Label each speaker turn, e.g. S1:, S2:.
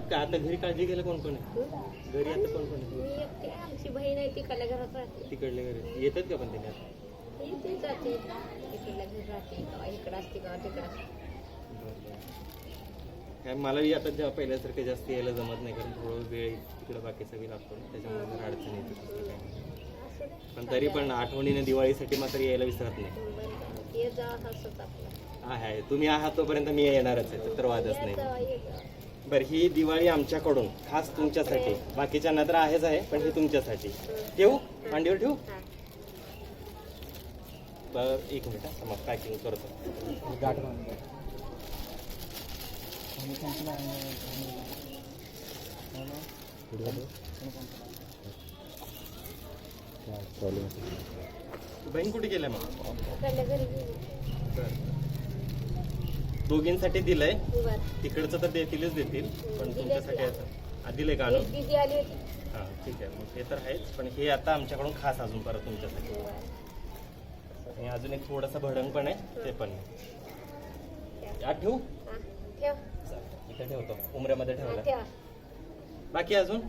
S1: मग आता घरी काळजी घ्यायला कोण कोण आहे
S2: हं?
S1: घरी आता कोण कोण आहे
S2: मी एकटी आमची बहीण आहे तिकडल्या घरात राहते
S1: तिकडले घरी येतात का पण त्याने आता
S2: येते जाते इकडल्या घरी राहते केव्हा इकडं असते केव्हा तिकडं असते
S1: बरं, बरं. काय मलाही आता जेव्हा पहिल्यासारखं जास्त यायला जमत नाही कारण थोडं वेळ तिकडं बाकीचा बी लागतो ना त्याच्यामुळे जरा अडचण येते दुसरं काही नाही.
S2: असं नाही.
S1: पण तरी पण आठवणीने दिवाळीसाठी मात्र यायला विसरत नाही.
S2: ये जा हसत आपलं
S1: आहे आहे. तुम्ही आहात तोपर्यंत मी येणारच आहे तर वादच
S2: ये
S1: नाही
S2: जा ये जा
S1: बरं ही दिवाळी आमच्याकडून खास तुमच्यासाठी. बाकीच्यांना तर आहेच आहे पण ही तुमच्यासाठी. ठेवू? मांडीवर ठेवू?
S2: हा
S1: बरं एक मिनिट. मग पॅकिंग करतो. बहीण कुठे गेल्या मग. दोघींसाठी दिलंय. तिकडचं तर देतीलच देतील पण तुमच्यासाठी आता दिलंय का आणून हा ठीक आहे. मग ते तर आहेच पण हे आता आमच्याकडून खास अजून परत तुमच्यासाठी. आणि अजून एक थोडंसं भडंग पण आहे ते पण आहे. यात ठेवू?
S2: हा,
S1: इथे ठेवतो. उमऱ्यामध्ये ठेवला
S2: ठेवा.
S1: बाकी अजून?